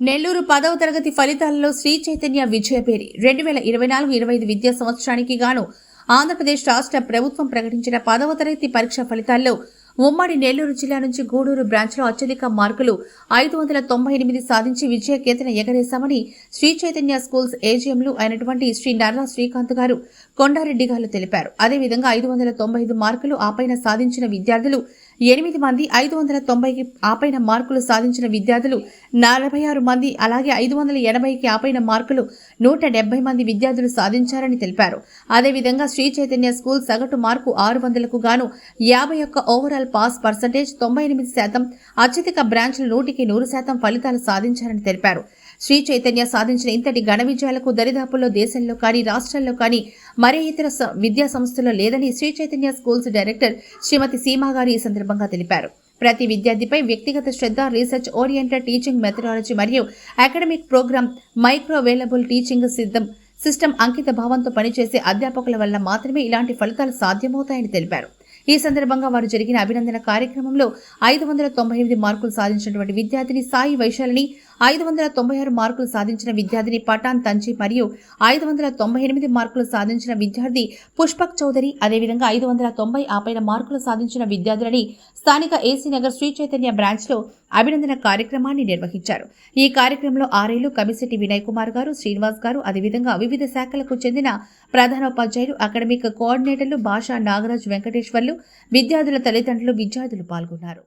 నెల్లూరు పదవ తరగతి ఫలితాలలో శ్రీ చైతన్య విజయపేరి రెండు వేల ఇరవై నాలుగు ఇరవై ఐదు విద్యా సంవత్సరానికి గాను ఆంధ్రప్రదేశ్ రాష్ట్ర ప్రభుత్వం ప్రకటించిన పదవ తరగతి పరీక్ష ఫలితాల్లో ఉమ్మడి నెల్లూరు జిల్లా నుంచి గూడూరు బ్రాంచ్లో అత్యధిక మార్కులు ఐదు వందల తొంభై ఎనిమిది సాధించి విజయ కేతన ఎగరేశామని శ్రీ చైతన్య స్కూల్స్ ఏజీఎంలు అయినటువంటి శ్రీ నర్రా శ్రీకాంత్ గారు కొండారెడ్డి గారు తెలిపారు. అదేవిధంగా ఐదు వందల తొంభై ఐదు మార్కులు ఆపైన సాధించిన విద్యార్థులు ఎనిమిది మంది ఐదు వందల తొంభైకి ఆపైన మార్కులు సాధించిన విద్యార్థులు నలభై ఆరు మంది అలాగే ఐదు వందల ఎనభైకి ఆపైన మార్కులు నూట డెబ్బై మంది విద్యార్థులు సాధించారని తెలిపారు. అదేవిధంగా శ్రీ చైతన్య స్కూల్ సగటు మార్కు ఆరు వందలకు గాను యాభై ఒక్క ఓవరాల్ పాస్ పర్సంటేజ్ తొంభై ఎనిమిది శాతం అత్యధిక బ్రాంచ్లు నూటికి నూరు శాతం ఫలితాలు సాధించారని తెలిపారు. శ్రీ చైతన్య సాధించిన ఇంతటి ఘన విజయాలకు దరిదాపుల్లో దేశంలో కానీ రాష్ట్రాల్లో కానీ మరే ఇతర స- విద్యా సంస్థలో లేదని శ్రీ చైతన్య స్కూల్స్ డైరెక్టర్ శ్రీమతి సీమా గారు ఈ సందర్భంగా తెలిపారు. ప్రతి విద్యార్థిపై వ్యక్తిగత శ్రద్ధ రీసెర్చ్ ఓరియంటెడ్ టీచింగ్ మెథడాలజీ మరియు academic program micro available teaching సిద్ధం సిస్టమ్ అంకిత భావంతో పనిచేసే అధ్యాపకుల వల్ల మాత్రమే ఇలాంటి ఫలితాలు సాధ్యమవుతాయని తెలిపారు. ఈ సందర్భంగా వారు జరిగిన అభినందన కార్యక్రమంలో ఐదు వందల తొంభై ఎనిమిది మార్కులు సాధించినటువంటి విద్యార్థిని సాయి వైశాలిని ఐదు వందల తొంభై ఆరు మార్కులు సాధించిన విద్యార్థిని పఠాన్ తంచి మరియు ఐదు వందల తొంభై ఎనిమిది మార్కులు సాధించిన విద్యార్థి పుష్పక్ చౌదరి. అదేవిధంగా ఐదు వందల తొంభై ఆపైన మార్కులు సాధించిన విద్యార్థులని స్థానిక ఏసీ నగర్ శ్రీ చైతన్య బ్రాంచ్లో అభినందన కార్యక్రమాన్ని నిర్వహించారు. ఈ కార్యక్రమంలో ఆర్ఏలు కమిశెట్టి వినయ్ కుమార్ గారు శ్రీనివాస్ గారు అదేవిధంగా వివిధ శాఖలకు చెందిన ప్రధానోపాధ్యాయులు అకాడమిక్ కోఆర్డినేటర్లు భాషా నాగరాజ్ వెంకటేశ్వర్లు విద్యార్థుల తల్లిదండ్రులు విద్యార్థులు పాల్గొన్నారు.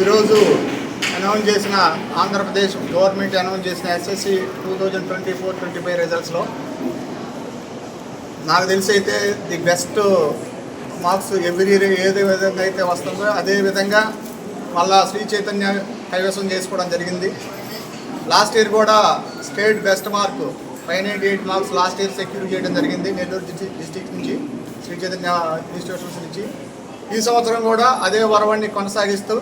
ఈరోజు అనౌన్స్ చేసిన ఆంధ్రప్రదేశ్ గవర్నమెంట్ అనౌన్స్ చేసిన SSC two thousand twenty four twenty five రిజల్ట్స్లో నాకు తెలిసి అయితే the best marks every year ఏదే విధంగా అయితే వస్తుందో అదే విధంగా మళ్ళా శ్రీ చైతన్య కైవసం చేసుకోవడం జరిగింది. లాస్ట్ ఇయర్ కూడా state best mark five ninety eight marks last year secure చేయడం జరిగింది నెల్లూరు డిస్టిక్ నుంచి శ్రీ చైతన్య ఇన్స్టిట్యూషన్స్ నుంచి. ఈ సంవత్సరం కూడా అదే వరవాన్ని కొనసాగిస్తూ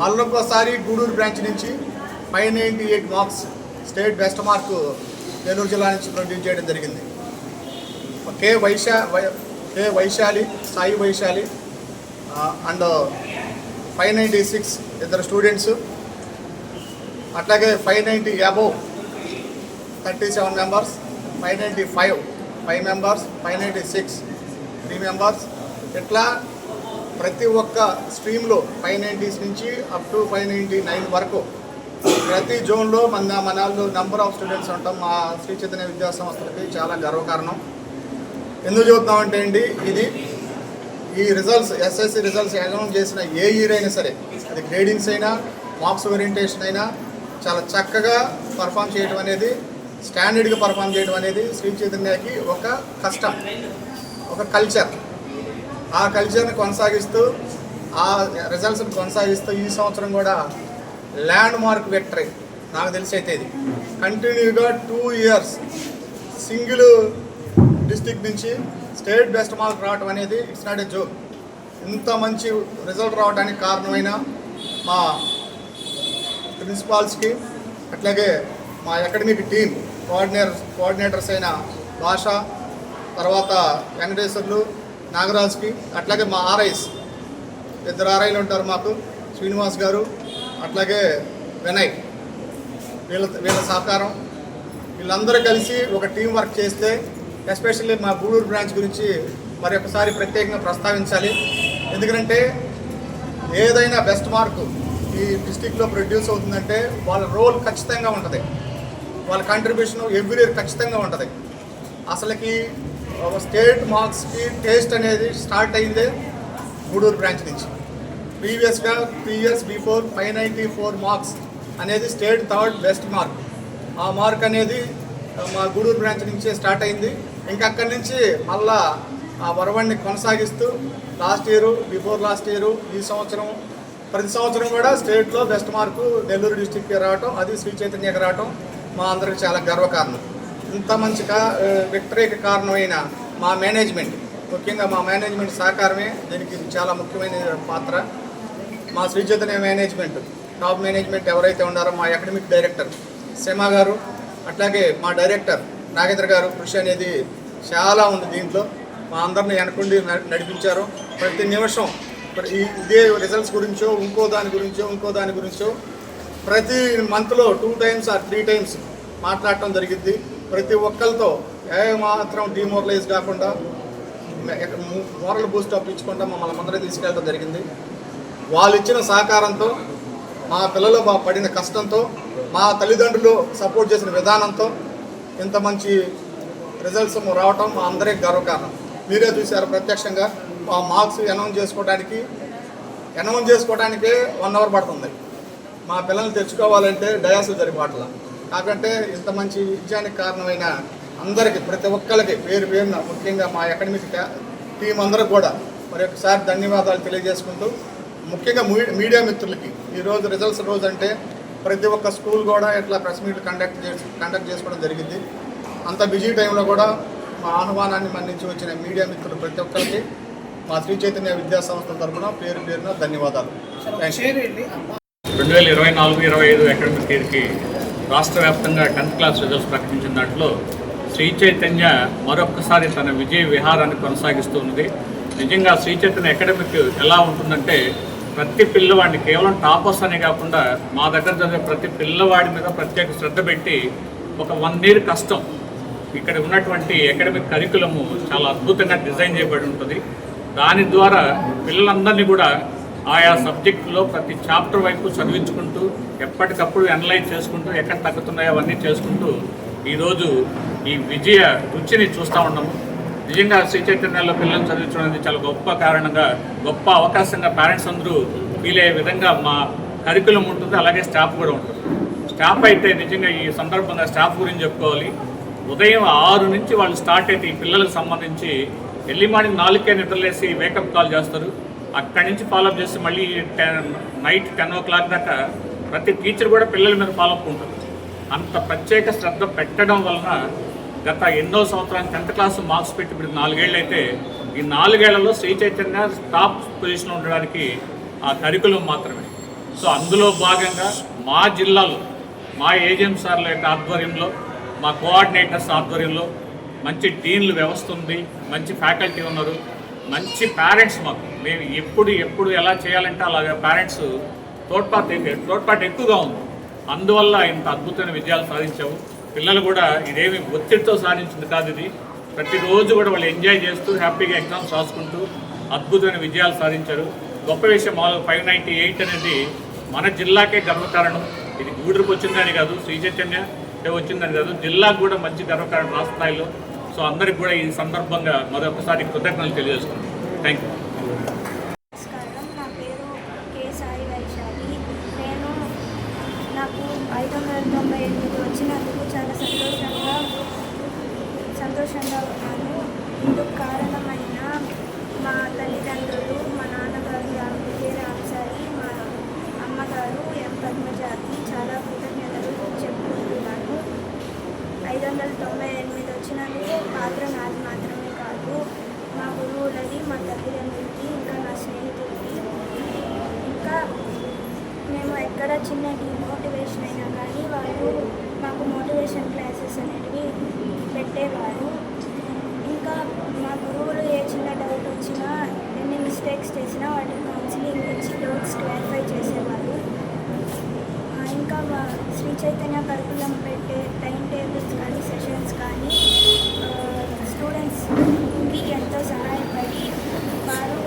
మళ్ళొక్కసారి గూడూరు బ్రాంచ్ నుంచి five ninety eight marks state best mark Nellore జిల్లా నుంచి ప్రొడ్యూస్ చేయడం జరిగింది. K Vaisha K Vaishali Sai Vaishali and five ninety six ఇద్దరు స్టూడెంట్స్ అట్లాగే five ninety above thirty seven members five ninety five five members five ninety six three members ఇట్లా ప్రతి ఒక్క స్ట్రీమ్లో ఫైవ్ నైంటీస్ నుంచి up to five ninety nine వరకు ప్రతి జోన్లో మన మన నంబర్ ఆఫ్ స్టూడెంట్స్ ఉంటాం మా శ్రీ చైతన్య విద్యా సంస్థలకి చాలా గర్వకారణం. ఎందుకు చెబుతున్నామంటే అండి ఇది ఈ రిజల్ట్స్ ఎస్ఎస్సి రిజల్ట్స్ అనౌన్స్ చేసిన ఏ ఇయర్ అయినా సరే అది గ్రేడింగ్స్ అయినా మార్క్స్ ఓరియంటేషన్ అయినా చాలా చక్కగా పర్ఫామ్ చేయడం అనేది స్టాండర్డ్గా పర్ఫామ్ చేయడం అనేది శ్రీ చైతన్యకి ఒక కష్టం ఒక కల్చర్. ఆ కల్చర్ని కొనసాగిస్తూ ఆ రిజల్ట్స్ని కొనసాగిస్తూ ఈ సంవత్సరం కూడా ల్యాండ్ మార్క్ విక్టరీ నాకు తెలిసి అయితే ఇది. కంటిన్యూగా టూ ఇయర్స్ సింగిల్ డిస్టిక్ నుంచి స్టేట్ బెస్ట్ మార్క్ రావడం అనేది ఇట్స్ నాట్ ఏ జోక్ ఇంత మంచి రిజల్ట్ రావడానికి కారణమైన మా ప్రిన్సిపాల్స్కి అట్లాగే మా అకాడమిక్ టీం కోఆర్డినేటర్ కోఆర్డినేటర్స్ అయిన భాష తర్వాత వెంకటేశ్వర్లు నాగరాజుకి అట్లాగే మా ఆర్ఐస్. ఇద్దరు ఆర్ఐలు ఉంటారు మాకు శ్రీనివాస్ గారు అట్లాగే వినయ్. వీళ్ళ వీళ్ళ సహకారం. వీళ్ళందరూ కలిసి ఒక టీం వర్క్ చేస్తే ఎస్పెషల్లీ మా గూడూరు బ్రాంచ్ గురించి మరి ఒకసారి ప్రత్యేకంగా ప్రస్తావించాలి. ఎందుకంటే ఏదైనా బెస్ట్ మార్కు ఈ డిస్టిక్లో ప్రొడ్యూస్ అవుతుందంటే వాళ్ళ రోల్ ఖచ్చితంగా ఉంటుంది. వాళ్ళ కంట్రిబ్యూషన్ ఎవ్రీ ఇయర్ ఖచ్చితంగా ఉంటుంది. అసలుకి స్టేట్ మార్క్స్కి టేస్ట్ అనేది స్టార్ట్ అయిందే గూడూరు బ్రాంచ్ నుంచి. ప్రీవియస్గా three years before five ninety four marks అనేది స్టేట్ థర్డ్ బెస్ట్ మార్క్. ఆ మార్క్ అనేది మా గూడూరు బ్రాంచ్ నుంచే స్టార్ట్ అయింది. ఇంకా అక్కడి నుంచి మళ్ళా ఆ వరవడిని కొనసాగిస్తూ last year before last year ఈ సంవత్సరం ప్రతి సంవత్సరం కూడా స్టేట్లో బెస్ట్ మార్కు నెల్లూరు డిస్టిక్కి రావటం అది శ్రీ చైతన్యకి రావటం మా అందరికి చాలా గర్వకారణం. ఇంత మంచి కా విక్టరీకి కారణమైన మా మేనేజ్మెంట్ ముఖ్యంగా మా మేనేజ్మెంట్ సహకారమే దీనికి చాలా ముఖ్యమైన పాత్ర. మా శ్రీ మేనేజ్మెంట్ టాప్ మేనేజ్మెంట్ ఎవరైతే ఉన్నారో మా అకాడమిక్ డైరెక్టర్ సెమా గారు అట్లాగే మా డైరెక్టర్ నాగేంద్ర గారు కృషి అనేది చాలా ఉంది దీంట్లో. మా అందరిని వెనకుండి నడిపించారు. ప్రతి నిమిషం ఇదే రిజల్ట్స్ గురించో ఇంకో దాని గురించో ఇంకో దాని గురించో ప్రతి మంత్లో two times or three times మాట్లాడటం జరిగింది ప్రతి ఒక్కరితో ఏ మాత్రం డిమోరలైజ్ కాకుండా మోరల్ బూస్ట్ అప్ ఇచ్చకుండా మమ్మల్ని అందరూ తీసుకెళ్ళడం జరిగింది. వాళ్ళు ఇచ్చిన సహకారంతో మా పిల్లలు మా పడిన కష్టంతో మా తల్లిదండ్రులు సపోర్ట్ చేసిన విధానంతో ఇంత మంచి రిజల్ట్స్ రావటం మా అందరికి గర్వకారణం. మీరే చూశారు ప్రత్యక్షంగా. మా మార్క్స్ అనౌన్స్ చేసుకోవడానికి అనౌన్స్ చేసుకోవడానికే వన్ అవర్ పడుతుంది. మా పిల్లల్ని తెచ్చుకోవాలంటే డయాస్ జరిపాట్ల కాకంటే ఇంత మంచి విజయానికి కారణమైన అందరికీ ప్రతి ఒక్కరికి పేరు పేరున ముఖ్యంగా మా అకాడమిక్ టీం అందరికి కూడా మరి ఒకసారి ధన్యవాదాలు తెలియజేసుకుంటూ ముఖ్యంగా మీ- మీడియా మిత్రులకి ఈరోజు రిజల్ట్స్ రోజు అంటే ప్రతి ఒక్క స్కూల్ కూడా ఇట్లా ప్రెస్ మీట్లు కండక్ట్ చేసి కండక్ట్ చేసుకోవడం జరిగింది. అంత బిజీ టైంలో కూడా మా ఆహ్వానాన్ని మన్నించి వచ్చిన మీడియా మిత్రులు ప్రతి ఒక్కరికి మా శ్రీ చైతన్య విద్యా సంస్థ తరఫున పేరు పేరున ధన్యవాదాలు. రెండు వేల ఇరవై నాలుగు ఇరవై ఐదు అకాడమిక్ ఇయర్కి రాష్ట్ర వ్యాప్తంగా టెన్త్ క్లాస్ రిజల్ట్స్ ప్రకటించిన దాంట్లో శ్రీ చైతన్య మరొక్కసారి తన విజయ విహారాన్ని కొనసాగిస్తూ ఉంది నిజంగా శ్రీ చైతన్య అకాడమిక్ ఎలా ఉంటుందంటే ప్రతి పిల్లవాడిని కేవలం టాపర్స్ అనే కాకుండా మా దగ్గర చదివే ప్రతి పిల్లవాడి మీద ప్రత్యేక శ్రద్ధ పెట్టి ఒక వన్ ఇయర్ కష్టం. ఇక్కడ ఉన్నటువంటి అకాడమిక్ కరికులము చాలా అద్భుతంగా డిజైన్ చేయబడి ఉంటుంది. దాని ద్వారా పిల్లలందరినీ కూడా ఆయా సబ్జెక్టులో ప్రతి చాప్టర్ వైపు చదివించుకుంటూ ఎప్పటికప్పుడు అనలైజ్ చేసుకుంటూ ఎక్కడ తగ్గుతున్నాయో అవన్నీ చేసుకుంటూ ఈరోజు ఈ విజయ రుచిని చూస్తూ ఉన్నాము. నిజంగా శ్రీ చైతన్యాల్లో పిల్లలు చదివించడం అనేది చాలా గొప్ప కారణంగా గొప్ప అవకాశంగా పేరెంట్స్ అందరూ ఫీల్ అయ్యే విధంగా మా కరికులం ఉంటుంది అలాగే స్టాఫ్ కూడా ఉంటుంది. స్టాఫ్ అయితే నిజంగా ఈ సందర్భంగా స్టాఫ్ గురించి చెప్పుకోవాలి. ఉదయం ఆరు నుంచి వాళ్ళు స్టార్ట్ అయితే ఈ పిల్లలకు సంబంధించి ఎర్లీ మార్నింగ్ నాలుగుకే నిద్రలేసి వేకప్ కాల్ చేస్తారు. అక్కడి నుంచి ఫాలోఅప్ చేసి మళ్ళీ ten night ten o'clock దాకా ప్రతి టీచర్ కూడా పిల్లల మీద ఫాలోఅప్ ఉంటుంది. అంత ప్రత్యేక శ్రద్ధ పెట్టడం వలన గత ఎన్నో సంవత్సరాలు టెన్త్ క్లాస్ మార్క్స్ పెట్టి ఇప్పుడు నాలుగేళ్ళు అయితే ఈ నాలుగేళ్ళలో శ్రీ చైతన్య టాప్ పొజిషన్లో ఉండడానికి ఆ కరికులం మాత్రమే. సో అందులో భాగంగా మా జిల్లాలో మా ఏజెంట్ సార్ల యొక్క ఆధ్వర్యంలో మా కోఆర్డినేటర్స్ ఆధ్వర్యంలో మంచి టీన్లు వ్యవస్థ ఉంది మంచి ఫ్యాకల్టీ ఉన్నారు మంచి పేరెంట్స్ మాకు. మేము ఎప్పుడు ఎప్పుడు ఎలా చేయాలంటే అలాగే పేరెంట్స్ తోడ్పాటు తోడ్పాటు ఎక్కువగా ఉంది. అందువల్ల ఇంత అద్భుతమైన విజయాలు సాధించాము పిల్లలు కూడా ఇదేమి ఒత్తిడితో సాధించింది కాదు ఇది. ప్రతిరోజు కూడా వాళ్ళు ఎంజాయ్ చేస్తూ హ్యాపీగా ఎగ్జామ్స్ రాసుకుంటూ అద్భుతమైన విజయాలు సాధించారు. గొప్ప విషయం మామూలు ఫైవ్ నైంటీ ఎయిట్ అనేది మన జిల్లాకే గర్వకారణం. ఇది గూడూరుకు వచ్చిందని కాదు శ్రీ చైతన్య వచ్చిందని కాదు జిల్లాకు కూడా మంచి గర్వకారణం రాష్ట్ర స్థాయిలో. సో అందరికి కూడా ఈ సందర్భంగా మరొకసారి కృతజ్ఞతలు తెలియజేస్తున్నాను. థ్యాంక్ యూ నమస్కారం. నా పేరు కే. సాయి వైశాలి. నేను నాకు ఐదు వందల తొంభై ఎనిమిది వచ్చినందుకు చాలా సంతోషంగా సంతోషంగా ఉన్నాను. ఇందుకు కారణమైన మా తల్లిదండ్రులు మా నాన్నగారు రామ్ రామసారి మా అమ్మగారు ఎం. పద్మజాతి. చాలా కృతజ్ఞతలు చెప్పుకుంటున్నాను. ఐదు వందల తొంభై ఎనిమిది వచ్చినందుకు పాత్ర నాది మాత్రమే కాదు. మా గురువులది మా తల్లిదండ్రులు ఇంకా నా స్నేహితులకి ఇంకా మేము ఎక్కడ చిన్న మోటివేషన్ అయినా కానీ వాళ్ళు మాకు మోటివేషన్ క్లాసెస్ అనేటివి పెట్టేవారు. ఇంకా మా గురువులు ఏ చిన్న డౌట్ వచ్చినా ఎన్ని మిస్టేక్స్ చేసినా వాటిని కౌన్సిలింగ్ ఇచ్చి డౌట్స్ క్లారిఫై చేసేవారు. ఇంకా మా శ్రీ చైతన్య కరికులం పెట్టే టైం టేబుల్స్ కానీ సెషన్స్ కానీ స్టూడెంట్స్కి ఎంతో సహాయం వారు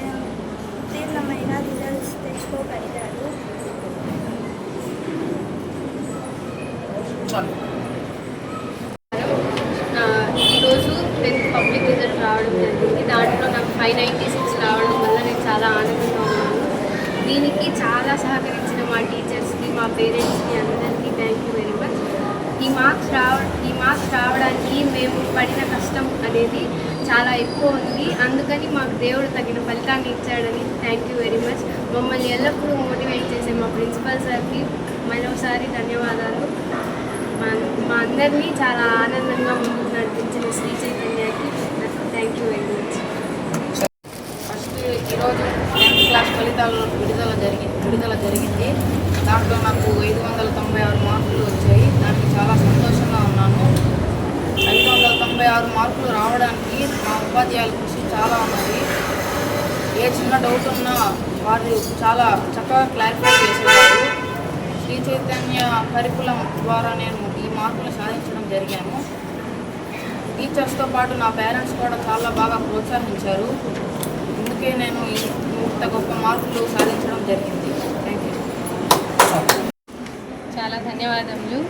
ఆ, ఉత్తీర్ణమైన రిజల్ట్స్ తెచ్చుకోగలిగారు ఆ, ఈరోజు టెన్త్ పబ్లిక్ రిజల్ట్ రావడం జరిగింది దాంట్లో నాకు ఫైవ్ నైంటీ సిక్స్ రావడం వల్ల నేను చాలా ఆనందంగా ఉన్నాను దీనికి చాలా సహకరించిన మా టీచర్స్కి మా పేరెంట్స్కి అందరికీ థ్యాంక్ యూ వెరీ మచ్ ఈ మార్క్స్ రావ ఈ మార్క్స్ రావడానికి మేము పడిన కష్టం అనేది చాలా ఎక్కువ ఉంది. అందుకని మాకు దేవుడు తగిన ఫలితాన్ని ఇచ్చాడని థ్యాంక్ యూ వెరీ మచ్ మమ్మల్ని ఎల్లప్పుడూ మోటివేట్ చేసే మా ప్రిన్సిపల్ సార్కి మరోసారి ధన్యవాదాలు. మా మా అందరినీ చాలా ఆనందంగా ముందుకు నడిపించిన శ్రీ నాకు thank you very much first ఈరోజు టెన్త్ క్లాస్ ఫలితాలు విడుదల జరిగింది విడుదల జరిగింది. దాంట్లో నాకు ఐదు వందల తొంభై ఆరు మార్కులు వచ్చాయి. చాలా సంతోషంగా ఉన్నాను. ఐదు వందల తొంభై ఆరు మార్కులు రావడానికి మా ఉపాధ్యాయుల కృషి చాలా ఉన్నది. ఏ చిన్న డౌట్ ఉన్నా వారు చాలా చక్కగా క్లారిఫై చేసేవారు. చైతన్య కరికులం ద్వారా నేను ఈ మార్కులు సాధించడం జరిగాను. టీచర్స్తో పాటు నా పేరెంట్స్ కూడా చాలా బాగా ప్రోత్సహించారు. అందుకే నేను ఇంత గొప్ప మార్కులు సాధించడం జరిగింది. థ్యాంక్ యూ చాలా ధన్యవాదములు.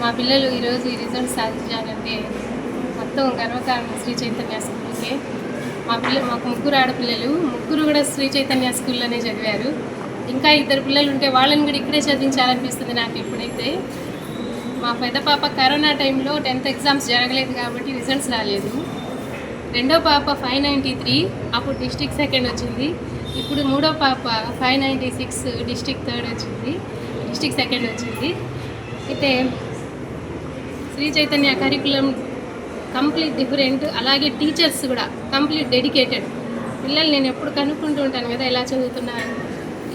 మా పిల్లలు ఈరోజు ఈ రిజల్ట్ సాధించారంటే మొత్తం గర్వకారణం శ్రీ చైతన్య స్కూల్కే. మా పిల్ల మాకు ముగ్గురు ఆడపిల్లలు ముగ్గురు కూడా శ్రీ చైతన్య స్కూల్లోనే చదివారు. ఇంకా ఇద్దరు పిల్లలు ఉంటే వాళ్ళని కూడా ఇక్కడే చదివించాలనిపిస్తుంది నాకు ఇప్పుడైతే మా పెద్ద పాప కరోనా టైంలో టెన్త్ ఎగ్జామ్స్ జరగలేదు కాబట్టి రిజల్ట్స్ రాలేదు. రెండో పాప ఫైవ్ నైంటీ త్రీ అప్పుడు డిస్టిక్ సెకండ్ వచ్చింది. ఇప్పుడు మూడో పాప five ninety six district third వచ్చింది. డిస్టిక్ సెకండ్ వచ్చింది. అయితే Sri Chaitanya curriculum complete different అలాగే టీచర్స్ కూడా కంప్లీట్ డెడికేటెడ్ పిల్లలు నేను ఎప్పుడు కనుక్కుంటూ ఉంటాను కదా ఎలా చదువుతున్నారు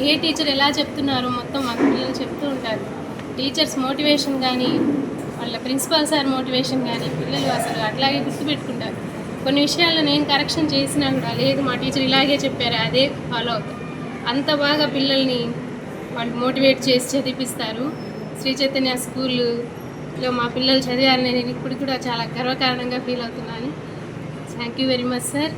ఏ టీచర్ ఎలా చెప్తున్నారో మొత్తం మా పిల్లలు చెప్తూ ఉంటారు. టీచర్స్ మోటివేషన్ కానీ వాళ్ళ ప్రిన్సిపాల్ సార్ మోటివేషన్ కానీ పిల్లలు అసలు అట్లాగే గుర్తుపెట్టుకుంటారు. కొన్ని విషయాల్లో నేను కరెక్షన్ చేసినా కూడా లేదు మా టీచర్ ఇలాగే చెప్పారు అదే ఫాలో అవుతారు అంత బాగా పిల్లల్ని వాళ్ళు మోటివేట్ చేసి చదివిపిస్తారు. శ్రీ చైతన్య స్కూల్ స్కూల్లో మా పిల్లలు చదివారని నేను ఇప్పుడు కూడా చాలా గర్వకారణంగా ఫీల్ అవుతున్నాను. Thank you very much sir